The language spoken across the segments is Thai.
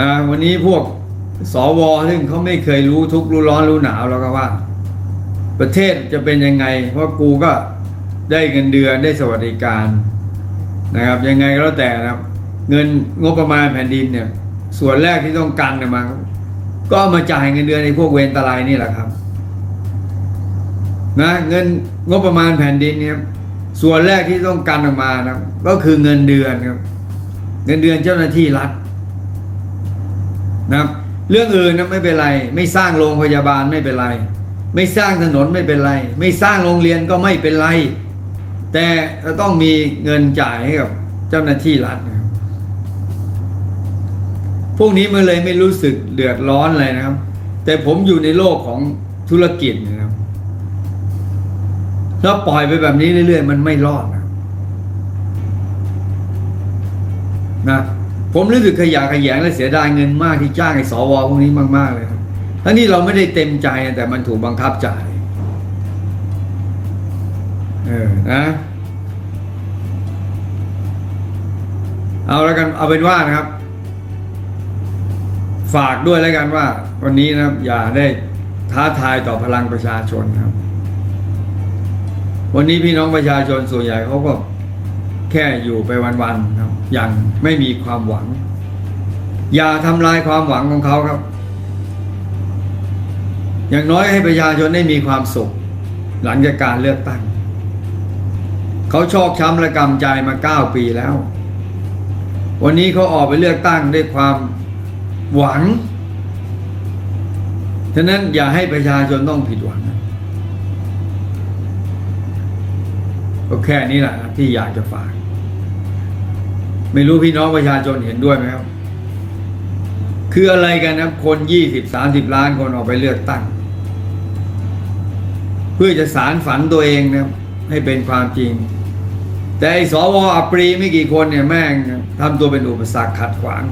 นะวันนี้พวกสวซึ่งเขาไม่เคยรู้ทุกข์รู้ร้อนรู้หนาวแล้วก็ว่า ประเทศจะเป็นยังไง เพราะกูก็ได้เงินเดือนได้สวัสดิการนะครับ ยังไงก็แล้วแต่นะครับ เงินงบประมาณแผ่นดินเนี่ย ส่วนแรกที่ต้องกันเนี่ยมาก็มาจ่ายเงินเดือนในพวกเวรตะไลนี่แหละครับนะเงินงบประมาณแผ่นดินเนี่ยส่วนแรกที่ต้องกันออกมานะครับก็คือเงินเดือนครับ เงินเดือนเจ้าหน้าที่รัฐ นะครับเรื่องอื่นนะไม่เป็นไร ไม่สร้างโรงพยาบาลไม่เป็นไร ไม่สร้างถนนไม่เป็นไร ไม่สร้างโรงเรียนก็ไม่เป็นไร แต่จะต้องมีเงินจ่ายให้กับเจ้าหน้าที่รัฐนะครับพวกนี้มันเลยไม่รู้สึกเดือดร้อนอะไรนะครับ แต่ผมอยู่ในโลกของธุรกิจนะครับถ้าปล่อยไปแบบนี้เรื่อยๆ มันไม่รอดนะนะ ผมรู้สึกขยะแขยงและเสียดายเงินมากที่จ้างไอ้สวพวกนี้มากๆเลยครับทั้งที่เราไม่ได้เต็มใจแต่มันถูกบังคับจ่ายเออนะเอาแล้วกันเอาเป็นว่านะครับ ฝากด้วยแล้วกันว่า วันนี้นะครับ อย่าได้ท้าทายต่อพลังประชาชนครับ วันนี้พี่น้องประชาชนส่วนใหญ่เขาก็แค่อยู่ไปวันๆครับ อย่างไม่มีความหวัง อย่าทำลายความหวังของเขาครับ อย่างน้อยให้ประชาชนได้มีความสุข หลังจากการเลือกตั้ง เขาชอกช้ำและกำใจมาเก้าปีแล้ว วันนี้เขาออกไปเลือกตั้งด้วยความหวังฉะนั้นอย่าให้ประชาชนต้องผิดหวังก็แค่นี้แหละนะที่อยากจะฝาก ไม่รู้พี่น้องประชาชนเห็นด้วยไหมครับ คืออะไรกันนะคนยี่สิบสามสิบล้านคนออกไปเลือกตั้ง เพื่อจะสารฝันตัวเองนะให้เป็นความจริง แต่ไอ้สวอัปรีไม่กี่คนเนี่ยแม่งทำตัวเป็นอุปสรรคขัดขวาง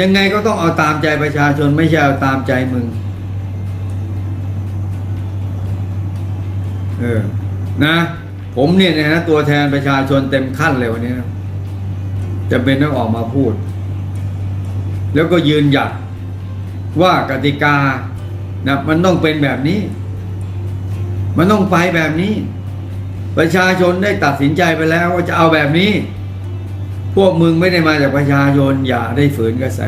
ยังไงก็ต้องเอาตามใจประชาชนไม่ใช่เอาตามใจมึง เออ นะ ผมเนี่ยนะ ตัวแทนประชาชนเต็มขั้นเลยวันนี้นะจะเป็นต้องออกมาพูด แล้วก็ยืนหยัดว่ากติกานะมันต้องเป็นแบบนี้ มันต้องไปแบบนี้ ประชาชนได้ตัดสินใจไปแล้วว่าจะเอาแบบนี้ พวกมึงไม่ได้มาจากประชาชนอย่าได้ฝืนกระแส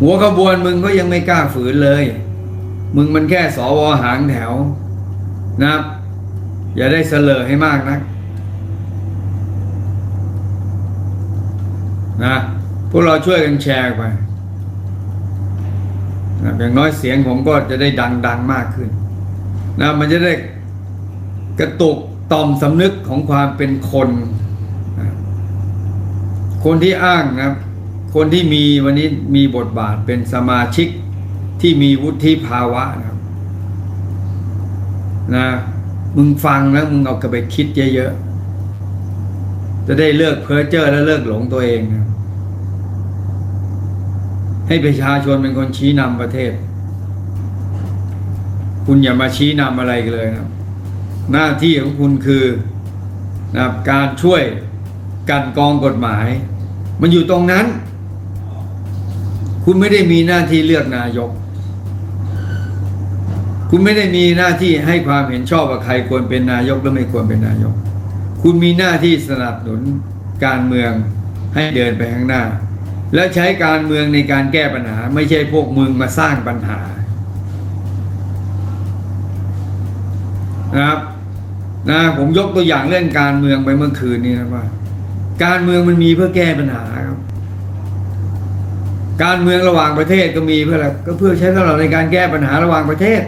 หัวขบวนมึงก็ยังไม่กล้าฝืนเลย มึงมันแค่สวหางแถวนะครับ อย่าได้เสลอให้มากนักนะพวกเราช่วยกันแชร์ไปนะอย่างน้อยเสียงผมก็จะได้ดังดังมากขึ้นนะมันจะได้กระตุกต่อมสำนึกของความเป็นคนนะคนที่อ้างนะครับคนที่มีวันนี้มีบทบาทเป็นสมาชิกที่มีวุฒิภาวะนะครับนะ มึงฟังแล้วมึงเอากลับไปคิดเยอะๆ จะได้เลิกเพ้อเจ้อและเลิกหลงตัวเองนะให้ประชาชนเป็นคนชี้นำประเทศ คุณอย่ามาชี้นำอะไรกันเลยนะหน้าที่ของคุณคือนะการช่วยกันกองกฎหมาย มันอยู่ตรงนั้น คุณไม่ได้มีหน้าที่เลือกนายก คุณไม่ได้มีหน้าที่ให้ความเห็นชอบว่าใครควรเป็นนายกหรือไม่ควรเป็นนายก คุณมีหน้าที่สนับสนุนการเมืองให้เดินไปข้างหน้า และใช้การเมืองในการแก้ปัญหา ไม่ใช่พวกมึงมาสร้างปัญหานะครับนะผมยกตัวอย่างเรื่องการเมืองไปเมื่อคืนนี้นะว่า การเมืองมันมีเพื่อแก้ปัญหาครับ การเมืองระหว่างประเทศก็มีเพื่ออะไรก็เพื่อใช้สำหรับในการแก้ปัญหาระหว่างประเทศ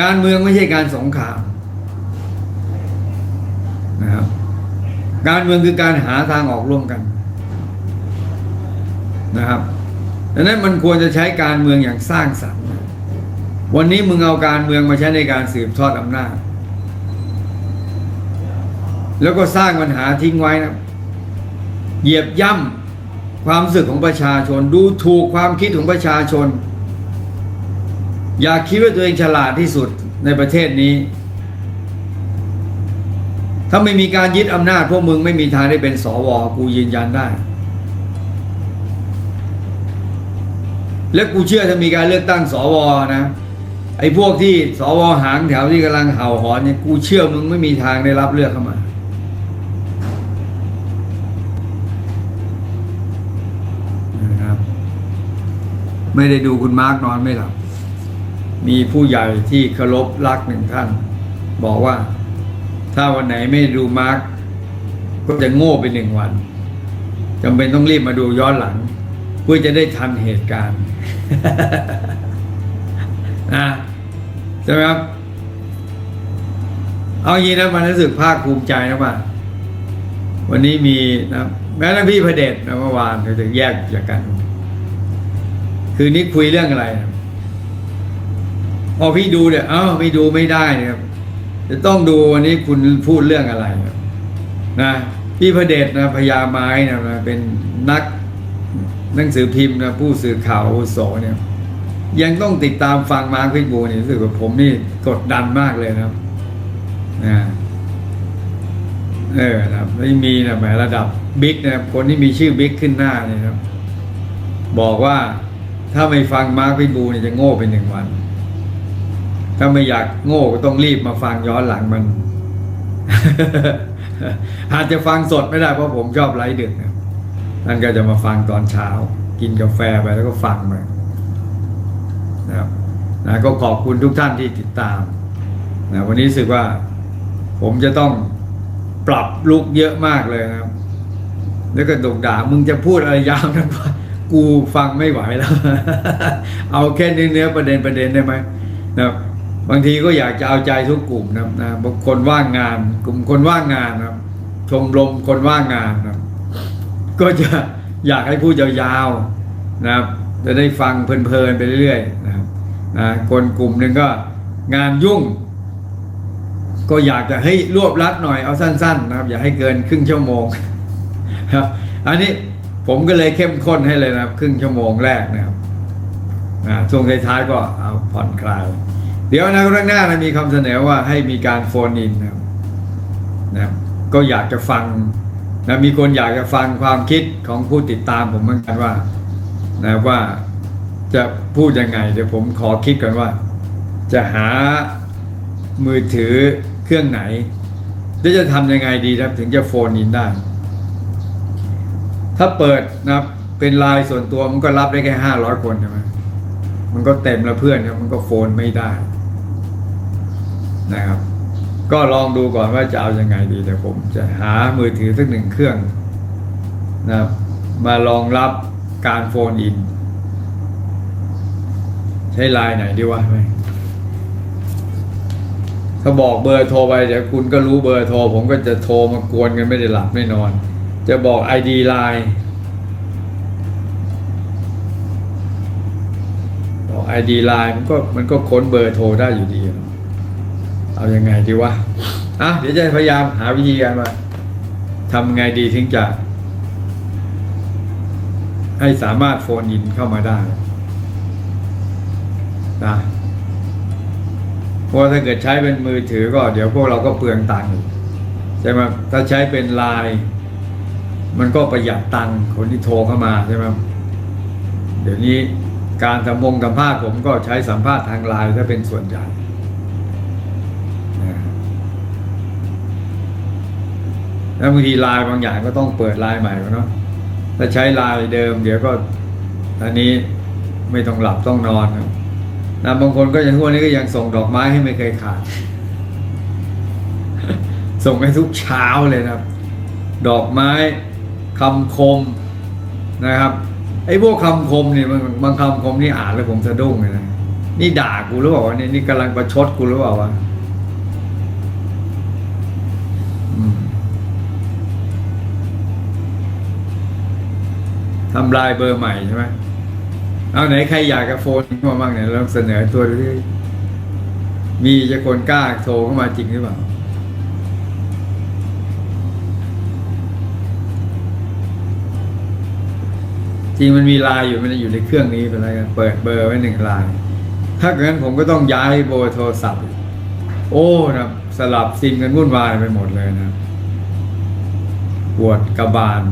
การเมืองไม่ใช่การสงครามนะครับการเมืองคือการหาทางออกร่วมกันนะครับดังนั้นมันควรจะใช้การเมืองอย่างสร้างสรรค์ วันนี้มึงเอาการเมืองมาใช้ในการสืบทอดอำนาจ แล้วก็สร้างปัญหาทิ้งไว้นะเหยียบย่ำความรู้สึกของประชาชน ดูถูกความคิดของประชาชน อย่าคิดว่าตัวเองฉลาดที่สุดในประเทศนี้ ถ้าไม่มีการยึดอำนาจพวกมึงไม่มีทางได้เป็นสวกูยืนยันได้ และกูเชื่อถ้ามีการเลือกตั้งสวนะ ไอ้พวกที่สวหางแถวที่กำลังเห่าหอนเนี่ยกูเชื่อมึงไม่มีทางได้รับเลือกเข้ามานะครับไม่ได้ดูคุณมาร์กนอนไม่หลับ มีผู้ใหญ่ที่เคารพรักหนึ่งท่าน บอกว่า ถ้าวันไหนไม่ดูมาร์กก็จะโง่ไปหนึ่งวันจำเป็นต้องรีบมาดูย้อนหลัง เพื่อจะได้ทันเหตุการณ์นะใช่ไหมครับ เอางี้นะมันรู้สึกภาคภูมิใจนะว่าวันนี้มีนะแม้แต่พี่พระเดชนะเมื่อวานเราจะแยกจากกัน คืนนี้คุยเรื่องอะไรนะ พอพี่ดูเนี่ยเอ้าไม่ดูไม่ได้เนะครับจะต้องดูวันนี้คุณพูดเรื่องอะไรนะพี่พระเดชนะพญาไม้นะเป็นนักหนังสือพิมพ์นะผู้สื่อข่าวอุโสเนี่ยยังต้องติดตามฟังมาร์คพิบูลนี่รู้สึกว่าผมนี่กดดันมากเลยนะครับนะเออครับไม่มีนะแหมระดับบิ๊กนะครับคนที่มีชื่อบิ๊กขึ้นหน้าเนี่ยนะครับ บอกว่าถ้าไม่ฟังมาร์คพิบูลเนี่ยจะโง่เป็นหนึ่งวัน ถ้าไม่อยากโง่ก็ต้องรีบมาฟังย้อนหลังมัน อาจจะฟังสดไม่ได้เพราะผมชอบไลฟ์ดึกนะท่นก็จะมาฟังตอนเช้า กินกาแฟไปแล้วก็ฟังไปนะครับนะก็ขอบคุณทุกท่านที่ติดตามนะวันนี้รู้สึกว่า ผมจะต้องปรับลุกเยอะมากเลยนะครับ แล้วก็ดุด่ามึงจะพูดอะไรยาวนะวะกูฟังไม่ไหวแล้ว เอาแค่เนื้อประเด็นประเด็นได้ไหมนะครับ บางทีก็อยากจะเอาใจทุกกลุ่มนะครับนะบางคนว่างงาน กลุ่มคนว่างงานนะชมรมคนว่างงานนะก็จะอยากให้พูดยาวๆนะครับ จะได้ฟังเพลินๆไปเรื่อยๆนะครับนะคนกลุ่มหนึ่งก็งานยุ่ง ก็อยากจะให้รวบรัดหน่อยเอาสั้น ๆ นะครับ อย่าให้เกินครึ่งชั่วโมงครับอันนี้ผมก็เลยเข้มข้นให้เลยนะครับ ครึ่งชั่วโมงแรกนะครับนะช่วงท้ายๆก็เอาผ่อนคลาย เดี๋ยวนะข้งหน้านะมีคำเสนอว่าให้มีการโฟนอินนะครับนะก็อยากจะฟังนะมีคนอยากจะฟังความคิดของผู้ติดตามผมเหมือนกันว่านะว่าจะพูดยังไง เดี๋ยวผมขอคิดก่อนว่า จะหามือถือเครื่องไหนแล้วจะทำยังไงดีครับถึงจะโฟนอินได้ ถ้าเปิดนะเป็นไลน์ส่วนตัวมันก็รับได้แค่ห้าร้อยคนใช่ไหม มันก็เต็มแล้วเพื่อนครับ มันก็โฟนไม่ได้นะครับ ก็ลองดูก่อนว่าจะเอายังไงดีเดี๋ยวผมจะหามือถือสักหนึ่งเครื่องนะครับมารองรับการโฟนอิน ใช้ไลน์ไหนดีวะไหมถ้าบอกเบอร์โทรไปเดี๋ยวคุณก็รู้เบอร์โทร ผมก็จะโทรมากวนกันไม่ได้หลับไม่นอน จะบอก ID ไลน์บอก ID ไลน์มันก็มันก็ค้นเบอร์โทรได้อยู่ดี เอายังไงดีวะอะเดี๋ยวจะพยายามหาวิธีการว่าทำไงดีถึงจะ ให้สามารถโฟนอินเข้ามาได้นะเพราะถ้าเกิดใช้เป็นมือถือก็เดี๋ยวพวกเราก็เปลืองตังค์ใช่ไหมถ้าใช้เป็นไลน์มันก็ประหยัดตังค์คนที่โทรเข้ามาใช่ไหมเดี๋ยวนี้ การสัมพงสัมภาษณ์ผมก็ใช้สัมภาษณ์ทางไลน์ถ้าเป็นส่วนใหญ่แล้วบางทีไลน์บางอย่างก็ต้องเปิดไลน์ใหม่ก่อนเนาะถ้าใช้ไลน์เดิม เดี๋ยวก็อันนี้ไม่ต้องหลับต้องนอนนะนะบางคนก็ยังทุกวันนี้ก็ยังส่งดอกไม้ให้ไม่เคยขาด ส่งให้ทุกเช้าเลยนะครับ ดอกไม้คำคมนะครับ ไอ้พวกคำคมเนี่ยบางบางคำคมนี่อ่านแล้วผมสะดุ้งเลยนะนี่ด่ากูหรือเปล่าวะนี่นี่กำลังประชดกูหรือเปล่าวะทำลายเบอร์ใหม่ใช่ไหมเอาไหนใครอยากจะโฟนเข้ามาบ้างเนี่ยลองเสนอตัวดูดิมีจะคนกล้าโทรเข้ามาจริงหรือเปล่า จริงมันมีลายอยู่มันอยู่ในเครื่องนี้เป็นไรกันเปิดเบอร์ไว้หนึ่งลาย ถ้าเกิดนั้นผมก็ต้องย้ายเบอร์โทรศัพท์ โอ้นะสลับซิมกันวุ่นวายไปหมดเลยนะปวดกระบาล